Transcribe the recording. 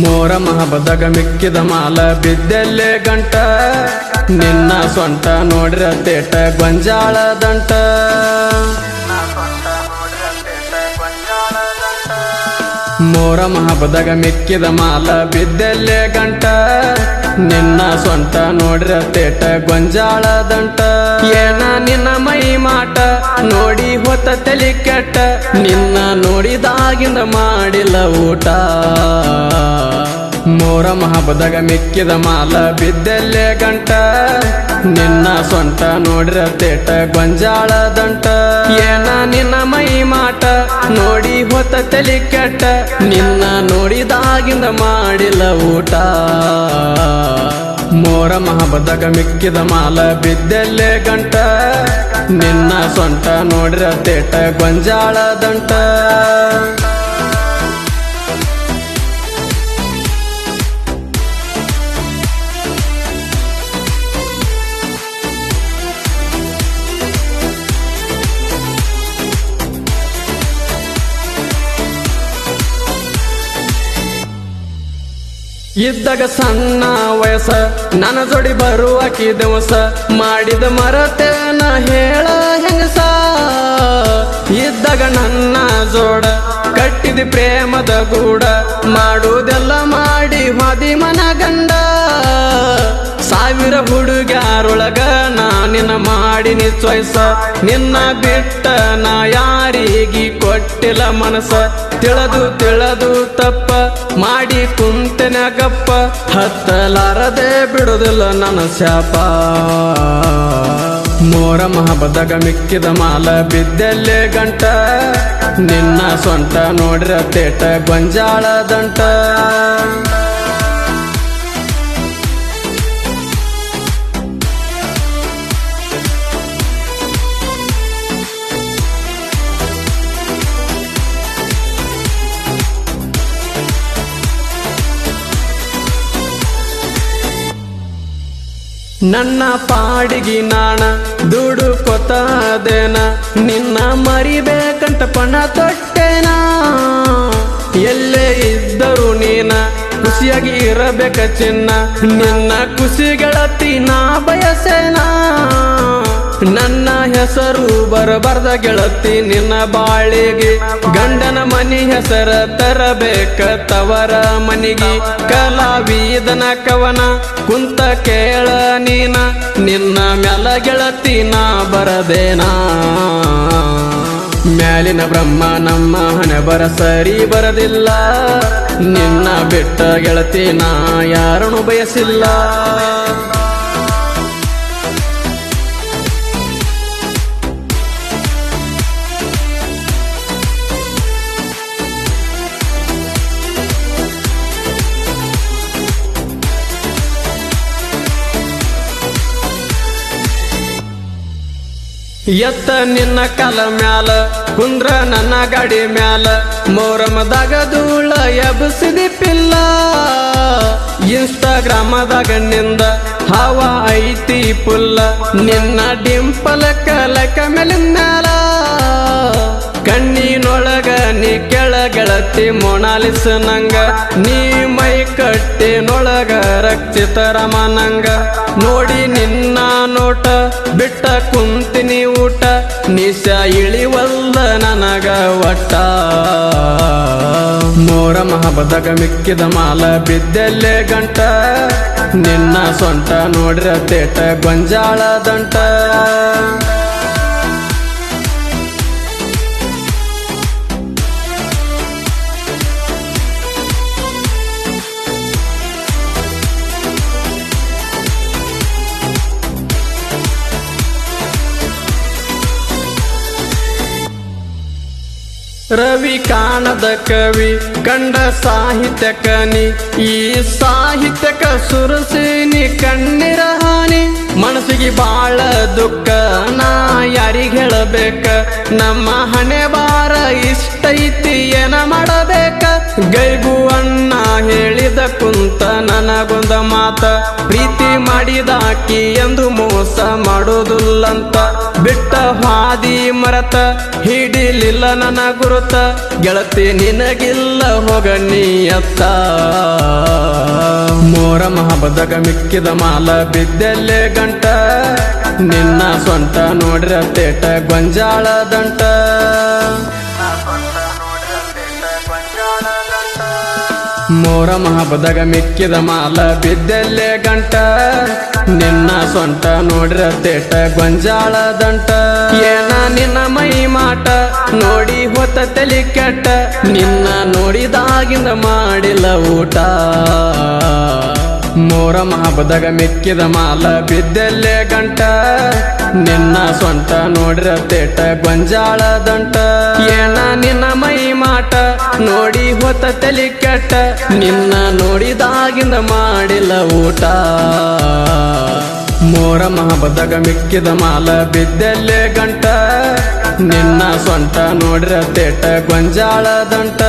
ಮೋರ ಮಹಬದಾಗ ಮಿಕ್ಕಿದ ಮಾಲ ಬಿದ್ದೆಲ್ಲೇ ಗಂಟ. ನಿನ್ನ ಸೊಂಟ ನೋಡಿರ ತೇಟ ಗೊಂಜಾಳ ಮೋರ ಮಹಬದಾಗ ಮೆಕ್ಕಿದ ಮಾಲ ಬಿದ್ದಲ್ಲೇ ಗಂಟ. ನಿನ್ನ ಸ್ವಂತ ನೋಡಿರ ತೇಟ ಗೊಂಜಾಳ ದಂಟ ಏನ ನಿನ್ನ ಮೈ ಮಾಟ ನೋಡಿ ಹೊತ್ತ ತಲಿ ಕೆಟ್ಟ. ನಿನ್ನ ನೋಡಿದಾಗಿಂದ ಮಾಡಿಲ್ಲ ಊಟ. ಮೋರ ಮಹಬದಾಗ ಮೆಕ್ಕಿದ ಮಾಲ ಬಿದ್ದಲ್ಲೇ ಗಂಟ. ನಿನ್ನ ಸ್ವಂತ ನೋಡಿರ ತೇಟ ಗೊಂಜಾಳದಂಟ. ಏನ ನೋಡಿ ಹೊತ್ತ ತಲೆ ಕೆಟ್ಟ, ನಿನ್ನ ನೋಡಿದಾಗಿಂದ ಮಾಡಿಲ್ಲ ಊಟ. ಮೋರ ಮಹಬದಾಗ ಮಿಕ್ಕಿದ ಮಾಲ ಬಿದ್ದಲ್ಲೇ ಗಂಟ. ನಿನ್ನ ಸೊಂಟ ನೋಡಿರ ತೇಟ ಗೊಂಜಾಳ ದಂಟ ಇದ್ದಾಗ ಸಣ್ಣ ವಯಸ್ಸ, ನನ್ನ ಜೋಡಿ ಬರುವಾಕಿ ದಿವಸ. ಮಾಡಿದ ಮರತೇನ ಹೇಳ ಹೆಂಗಸ? ಇದ್ದಾಗ ನನ್ನ ಜೋಡ, ಕಟ್ಟಿದ ಪ್ರೇಮದ ಗೂಡ. ಮಾಡುವುದೆಲ್ಲ ಮಾಡಿ ಮದಿ ಮನ ಗಂಡ. ಸಾವಿರ ಹುಡುಗ್ಯಾರೊಳಗ ನಾ ನಿನ್ನ ಮಾಡಿನಿ ನಿಸ್ವಯಸ ನಿನ್ನ ಬಿಟ್ಟ ನಾ ಯಾರಿಗಿ ಕೊಟ್ಟಿಲ್ಲ ಮನಸ. ತಿಳದು ತಿಳದು ತಪ್ಪ ಮಾಡಿ ಕುಂತನ ಗಪ್ಪ, ಹತ್ತಲಾರದೆ ಬಿಡುದಿಲ್ಲ ನನ್ನ ಶಾಪ. ಮೋರ ಮಹಬದಾಗ ಮಿಕ್ಕಿದ ಮಾಲ ಬಿದ್ದಲ್ಲೇ ಗಂಟ. ನಿನ್ನ ಸೊಂಟ ನೋಡಿರ ತೇಟ ಗೊಂಜಾಳ ದಂಟ ನನ್ನ ಪಾಡಿಗಿ ನಾಣ ದುಡು ಕೊತ್ತಾದೇನ ನಿನ್ನ ಮರಿಬೇಕಂತ ಪಣ ತೊಟ್ಟೆನ? ಎಲ್ಲೇ ಇದ್ದರು ನೀನ ಖುಷಿಯಾಗಿ ಇರಬೇಕ ಚಿನ್ನ. ನಿನ್ನ ಖುಷಿಗಳ ನಾ ಬಯಸೇನ? ನನ್ನ ಹೆಸರು ಬರಬಾರ್ದ ಗೆಳತಿ ನಿನ್ನ ಬಾಳಿಗೆ. ಗಂಡನ ಮನಿ ಹೆಸರ ತರಬೇಕ ತವರ ಮನಿಗೆ. ಕಲಾವಿದನ ಕವನ, ಕುಂತ ಕೇಳ ನೀನ. ನಿನ್ನ ಮ್ಯಾಲ ಗೆಳತಿ ನಾ ಬರದೇನಾ. ಮ್ಯಾಲಿನ ಬ್ರಹ್ಮ ನಮ್ಮ ಹಣೆ ಬರ ಸರಿ ಬರದಿಲ್ಲ. ನಿನ್ನ ಬಿಟ್ಟ ಗೆಳತಿ ನಾ ಯಾರನ್ನು ಬಯಸಿಲ್ಲ. ಎತ್ತ ನಿನ್ನ ಕಲ ಮ್ಯಾಲ, ಕುಂದ್ರ ನನ್ನ ಗಾಡಿ ಮ್ಯಾಲ. ಮೋರಮದಾಗ ಧೂಳ ಎಬ್ಸಿದಿ ಪಿಲ್ಲ ಇನ್ಸ್ಟಾಗ್ರಾಮದಾಗ ನಿಂದ ಹವಾ ಐತಿ ಪುಲ್ಲ. ನಿನ್ನ ಡಿಂಪಲ ಕಲಕ ಮೇಲಿನ ಮ್ಯಾಲ. ಕಣ್ಣಿನೊಳಗ ನೀ ಕೆಳಗೆಳತಿ ಮೊಣಾಲಿಸ ನಂಗ ನೀ ಮೈ ಕಟ್ಟಿನೊಳಗ ರಕ್ಷಿತ ರಮನಂಗ. ನೋಡಿ ನಿನ್ನ ನೋಟ, ಬಿಟ್ಟ ಕುಂತಿನಿ ಊಟ, ನಿಶ ಇಳಿವಲ್ಲ ನನಗ ಒಟ್ಟ. ಮೋರ ಮಹಬದಾಗ ಮಿಕ್ಕಿದ ಮಾಲ ಬಿದ್ದೆಲ್ಲೇ ಗಂಟ, ನಿನ್ನ ಸೊಂಟ ನೋಡಿರ ತೇಟ ಗೊಂಜಾಳ ದಂಟ ರವಿ ಕಾಣದ ಕವಿ, ಕಂಡ ಸಾಹಿತ್ಯ ಕನಿ, ಈ ಸಾಹಿತ್ಯಕ ಸುರಸಿನಿ ಕಣ್ಣಿರ ಹಾನಿ. ಮನಸ್ಸಿಗೆ ಬಾಳ ದುಃಖ, ನಾ ಯಾರಿಗ್ ಹೇಳಬೇಕ? ನಮ್ಮ ಹಣೆ ಬಾರ ಇಷ್ಟೈತಿ, ಏನ ಮಾಡಬೇಕ? ಗೈಬು ಅಣ್ಣ ಹೇಳಿದ ಕುಂತ ನನಗೊಂದ ಮಾತ, ಪ್ರೀತಿ ಮಾಡಿದಾಕಿ ಎಂದು ಮೋಸ ಮಾಡೋದಿಲ್ಲಂತ. ಬಿಟ್ಟ ಹಾದಿ ಮರತ, ಹಿಡಿಲಿಲ್ಲ ನನ್ನ ಗುರುತ. ಗೆಳತಿ ನಿನಗಿಲ್ಲ ಹೋಗ ಮೋರ ಮಹಾಬದಗ ಮಿಕ್ಕಿದ ಮಾಲ ಬಿದ್ದಲ್ಲೇ ಗಂಟ. ನಿನ್ನ ಸ್ವಂತ ನೋಡ್ರ ತೇಟ ಗೊಂಜಾಳ ಮೋರ ಮಹಬದಾಗ ಮಿಕ್ಕಿದ ಮಾಲ ಬಿದ್ದಲ್ಲೇ ಗಂಟ. ನಿನ್ನ ಸೊಂಟ ನೋಡ್ರ ತೇಟ ಗೊಂಜಾಳ ದಂಟ ಏನ ನಿನ್ನ ಮೈ ಮಾಟ ನೋಡಿ ಹೊತ್ತ ತಲಿ ಕೆಟ್ಟ. ನಿನ್ನ ನೋಡಿದಾಗಿಂದ ಮಾಡಿಲ್ಲ ಊಟ. ಮೋರ ಮಹಾಬದಗ ಮಿಕ್ಕಿದ ಮಾಲ ಬಿದ್ದಲ್ಲೇ ಗಂಟ. ನಿನ್ನ ಸ್ವಂತ ನೋಡ್ರ ತೇಟ ಗೊಂಜಾಳ ದಂಟ ಏನ ನಿನ್ನ ಮೈ ಮಾಟ ನೋಡಿ ಹೊತ್ತ ತಲಿ ಕೆಟ್ಟ. ನಿನ್ನ ನೋಡಿದಾಗಿಂದ ಮಾಡಿಲ್ಲ ಊಟ. ಮೋರ ಮಹಾಬದಗ ಮಿಕ್ಕಿದ ಮಾಲ ಬಿದ್ದಲ್ಲೇ ಗಂಟ. ನಿನ್ನ ಸ್ವಂತ ನೋಡ್ರ ತೇಟ ಗೊಂಜಾಳ ದಂಟ